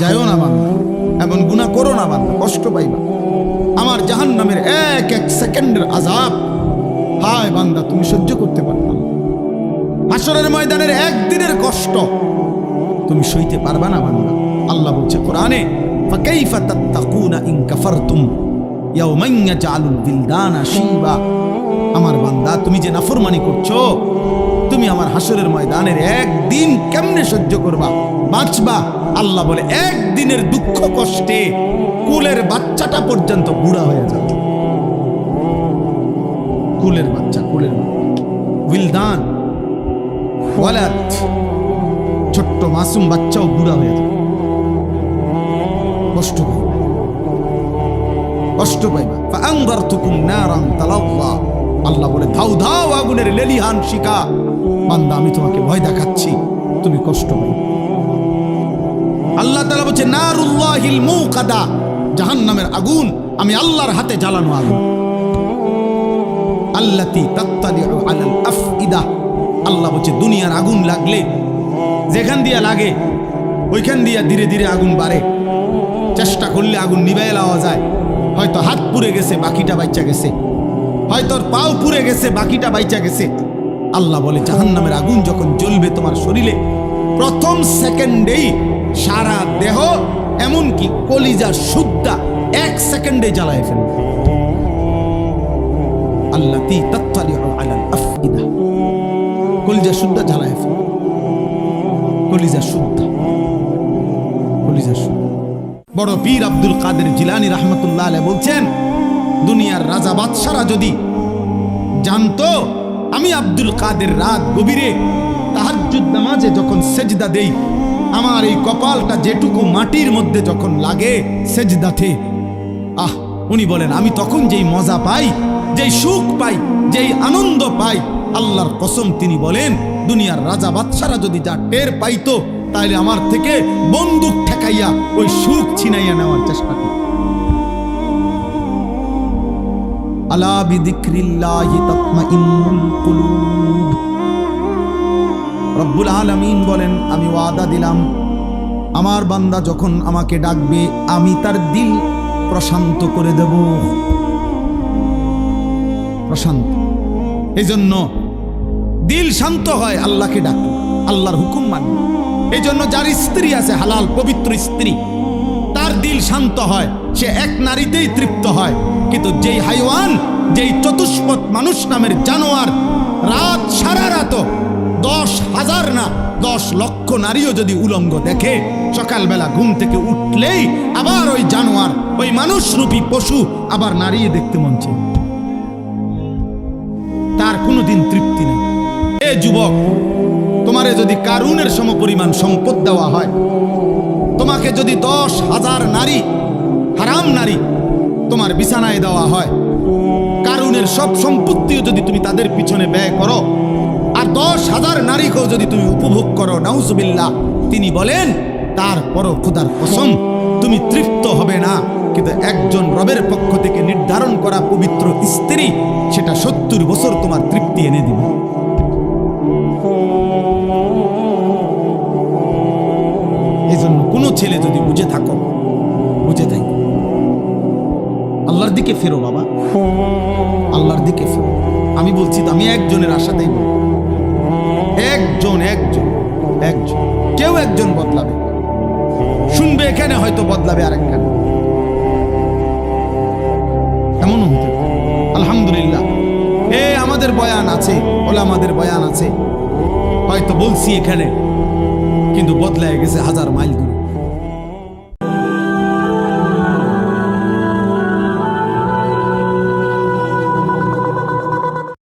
যাইও না বান্দা এমন গুণা করো না বান্দা, কষ্ট পাইবা। আমার জাহান নামের এক এক সেকেন্ডের আজাব হায় বান্দা, তুমি সহ্য করতে পারবা না। হাসরের ময়দানের একদিনের কষ্ট। তুমি সইতে পারবা না বান্দা। আল্লাহ বলছে কোরআনে, ফাকাইফা তাত্তাকুনা ইন কাফারতুম ইয়াউমান ইয়াজআলুল বিলদানা শিবা। আমার বান্দা, তুমি যে নাফরমানি করছ তুমি আমার হাসরের ময়দানের একদিন কেমনে সহ্য করবা? বাঁচবা? আল্লাহ বলে, একদিনের দুঃখ কষ্টে কুলের বাচ্চাটা পর্যন্ত বুড়া হয়ে যাবে। কুলের বাচ্চা, কুলের উইলদান ছোট্ট মাসুম বাচ্চাও বুড়া হয়ে যাবে। কষ্ট পাইবা। কষ্ট পাইবা। ফাআনদারতুকুম নারান তালাওয়া আল্লাহ বলে ধাও ধাও আগুনের লেলিহান শিকা। বান্দা, আমি তোমাকে ভয় দেখাচ্ছি। তুমি কষ্ট পাইবা আল্লাহ তাআলা বলছে, নারুল্লাহিল মুকাদা জাহান্নামের আগুন, আমি আল্লাহর হাতে জ্বালানো আগুন। আল্লাতি তাত্তালিউ আলাল আফইদা। আল্লাহ বলছে, দুনিয়ার আগুন লাগলে, যেখান দিয়া লাগে, ওইখান দিয়া ধীরে ধীরে আগুন বাড়ে। চেষ্টা করলে আগুন নিভাই লাওয়া যায়। হয়তো হাত পুড়ে গেছে, বাকিটা বাইচা গেছে। হয়তো ওর পাও পুড়ে গেছে, বাকিটা বাইচা গেছে। আল্লাহ বলে, জাহান্নামের আগুন যখন জ্বলবে তোমার শরীরে, প্রথম সেকেন্ডেই সারা দেহ, এমনকি কলিজার শুদ্ধা এক সেকেন্ডে জ্বালায় ফেলবে। আল্লাতি তাত্তালিউ আলাল আফইদা। কলিজা শুদ্ধ জ্বালায় ফেলবে। কলিজা শুদ্ধ কলিজা শুদ্ধ বড় পীর আব্দুল কাদের জিলানি রহমতুল্লাহ আলাইহি বলছেন দুনিয়ার রাজা বাদশারা যদি জানতো, আমি আব্দুল কাদের রাত গভীরে তাহাজ্জুদ নামাজে যখন সেজদা দেই, আমার এই কপালটা যেটুকু মাটির মধ্যে যখন লাগে সেজদাতে। আহ, উনি বলেন, আমি তখন যেই মজা পাই, যেই সুখ পাই, যেই আনন্দ পাই, আল্লাহর কসম তিনি বলেন, দুনিয়ার রাজা বাদশারা যদি যা টের পাইতো তাহলে আমার থেকে বন্দুক ঠেকাইয়া ওই সুখ ছিনাইয়া নেওয়ার চেষ্টা করত। আলা বিদিক্রিল্লাহি তাতমাইন্নুল কুলুব। রব্বুল আলামিন বলেন, আমি ওয়াদা দিলাম, আমার বান্দা যখন আমাকে ডাকবে, আমি তার দিল প্রশান্ত করে দেব। প্রশান্ত। এই জন্য দিল শান্ত হয়, আল্লাহকে ডাক, আল্লাহর হুকুম মানে। এই জন্য যার স্ত্রী আছে, হালাল, পবিত্র স্ত্রী শান্ত হয়, সে এক নারীতেই তৃপ্ত হয়। কিন্তু যেই হাইওয়ান, যেই চতুষ্পদ মানুষ নামের জানোয়ার, রাত সারা রাত দশ হাজার না, দশ লক্ষ নারীও যদি উলঙ্গ দেখে, সকালবেলা ঘুম থেকে উঠলেই আবার ওই জানোয়ার, ওই মানুষরূপী পশু আবার নারী দেখতে মন তার কোনোদিন তৃপ্তি নেই। এ যুবক, তোমারে যদি কারুনের সমপরিমাণ সম্পদ দেওয়া হয় তোমাকে যদি দশ হাজার নারী, হারাম নারী, তোমার বিছানায় দেওয়া হয়, কারুনের সব সম্পত্তিও যদি তুমি তাদের পিছনে ব্যয় করো, আর দশ হাজার নারীকেও যদি তুমি উপভোগ করো, নাউজুবিল্লাহ, তিনি বলেন, তারপরও খুদার কসম, তুমি তৃপ্ত হবে না। কিন্তু একজন রবের পক্ষ থেকে নির্ধারণ করা পবিত্র স্ত্রী, সেটা সত্তর বছর তোমার তৃপ্তি এনে দিবে। ছেলে যদি বুঝে থাকো বুঝে থাকো। আল্লাহর দিকে ফেরো বাবা। আল্লাহর দিকে ফেরো। আমি বলছি আমি একজনের আশাতেই বলব একজন একজন একজন। কেউ একজন বদলাবে। শুনবে এখানে, হয়তো বদলাবে আর একখানে এমনও হতে আলহামদুলিল্লাহ। এ, আমাদের বয়ান আছে বলে আমাদের বয়ান আছে। হয়তো বলছি এখানে, কিন্তু বদলায় গেছে হাজার মাইল দূরে।